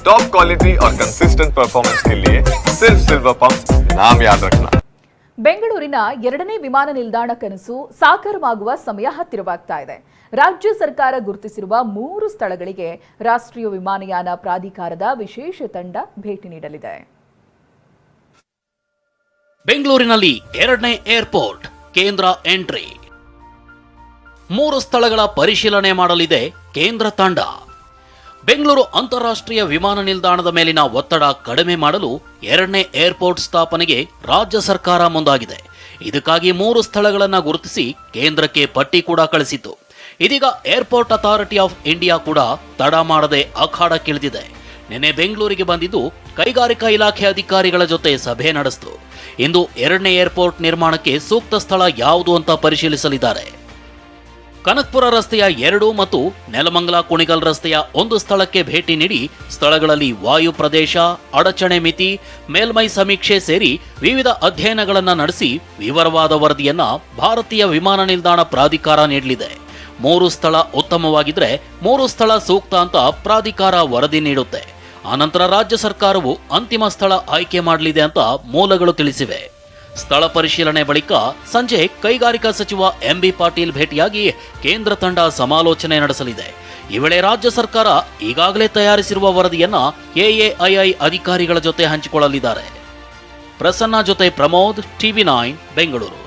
Top quality और consistent performance के लिए सिर्फ सिल्वर पंप नाम याद रखना ಬೆಂಗಳೂರಿನ ಎರಡನೇ ವಿಮಾನ ನಿಲ್ದಾಣ ಕನಸು ಸಾಕಾರವಾಗುವ ಸಮಯ ಹತ್ತಿರವಾಗ್ತಾ ಇದೆ ರಾಜ್ಯ ಸರ್ಕಾರ ಗುರುತಿಸಿರುವ ಮೂರು ಸ್ಥಳಗಳಿಗೆ ರಾಷ್ಟ್ರೀಯ ವಿಮಾನಯಾನ ಪ್ರಾಧಿಕಾರದ ವಿಶೇಷ ತಂಡ ಭೇಟಿ ನೀಡಲಿದೆ ಬೆಂಗಳೂರಿನಲ್ಲಿ ಎರಡನೇ ಏರ್ಪೋರ್ಟ್ ಕೇಂದ್ರ ಎಂಟ್ರಿ ಮೂರು ಸ್ಥಳಗಳ ಪರಿಶೀಲನೆ ಮಾಡಲಿದೆ ಕೇಂದ್ರ ತಂಡ ಬೆಂಗಳೂರು ಅಂತಾರಾಷ್ಟ್ರೀಯ ವಿಮಾನ ನಿಲ್ದಾಣದ ಮೇಲಿನ ಒತ್ತಡ ಕಡಿಮೆ ಮಾಡಲು ಎರಡನೇ ಏರ್ಪೋರ್ಟ್ ಸ್ಥಾಪನೆಗೆ ರಾಜ್ಯ ಸರ್ಕಾರ ಮುಂದಾಗಿದೆ. ಇದಕ್ಕಾಗಿ ಮೂರು ಸ್ಥಳಗಳನ್ನು ಗುರುತಿಸಿ ಕೇಂದ್ರಕ್ಕೆ ಪಟ್ಟಿ ಕೂಡ ಕಳಿಸಿತು ಇದೀಗ ಏರ್ಪೋರ್ಟ್ ಅಥಾರಿಟಿ ಆಫ್ ಇಂಡಿಯಾ ಕೂಡ ತಡ ಮಾಡದೆ ಅಖಾಡಕ್ಕಿಳಿದಿದೆ ನಿನ್ನೆ ಬೆಂಗಳೂರಿಗೆ ಬಂದಿದ್ದು ಕೈಗಾರಿಕಾ ಇಲಾಖೆ ಅಧಿಕಾರಿಗಳ ಜೊತೆ ಸಭೆ ನಡೆಸಿತು. ಇಂದು ಎರಡನೇ ಏರ್ಪೋರ್ಟ್ ನಿರ್ಮಾಣಕ್ಕೆ ಸೂಕ್ತ ಸ್ಥಳ ಯಾವುದು ಅಂತ ಪರಿಶೀಲಿಸಲಿದ್ದಾರೆ. ಕನಕ್ಪುರ ರಸ್ತೆಯ ಎರಡು ಮತ್ತು ನೆಲಮಂಗಲ ಕುಣಿಗಲ್ ರಸ್ತೆಯ ಒಂದು ಸ್ಥಳಕ್ಕೆ ಭೇಟಿ ನೀಡಿ ಸ್ಥಳಗಳಲ್ಲಿ ವಾಯು ಪ್ರದೇಶ, ಅಡಚಣೆ ಮಿತಿ, ಮೇಲ್ಮೈ ಸಮೀಕ್ಷೆ ಸೇರಿ ವಿವಿಧ ಅಧ್ಯಯನಗಳನ್ನು ನಡೆಸಿ ವಿವರವಾದ ವರದಿಯನ್ನ ಭಾರತೀಯ ವಿಮಾನ ನಿಲ್ದಾಣ ಪ್ರಾಧಿಕಾರ ನೀಡಲಿದೆ. ಮೂರು ಸ್ಥಳ ಉತ್ತಮವಾಗಿದ್ರೆ ಮೂರು ಸ್ಥಳ ಸೂಕ್ತ ಅಂತ ಪ್ರಾಧಿಕಾರ ವರದಿ ನೀಡುತ್ತೆ. ಆನಂತರ ರಾಜ್ಯ ಸರ್ಕಾರವು ಅಂತಿಮ ಸ್ಥಳ ಆಯ್ಕೆ ಮಾಡಲಿದೆ ಅಂತ ಮೂಲಗಳು ತಿಳಿಸಿವೆ. ಸ್ಥಳ ಪರಿಶೀಲನೆ ಬಳಿಕ ಸಂಜೆ ಕೈಗಾರಿಕಾ ಸಚಿವ ಎಂಬಿ ಪಾಟೀಲ್ ಭೇಟಿಯಾಗಿ ಕೇಂದ್ರ ತಂಡ ಸಮಾಲೋಚನೆ ನಡೆಸಲಿದೆ. ಈ ವೇಳೆ ರಾಜ್ಯ ಸರ್ಕಾರ ಈಗಾಗಲೇ ತಯಾರಿಸಿರುವ ವರದಿಯನ್ನ ಎಎಐಐ ಅಧಿಕಾರಿಗಳ ಜೊತೆ ಹಂಚಿಕೊಳ್ಳಲಿದ್ದಾರೆ. ಪ್ರಸನ್ನ ಜೊತೆ ಪ್ರಮೋದ್, ಟಿವಿ ನೈನ್, ಬೆಂಗಳೂರು.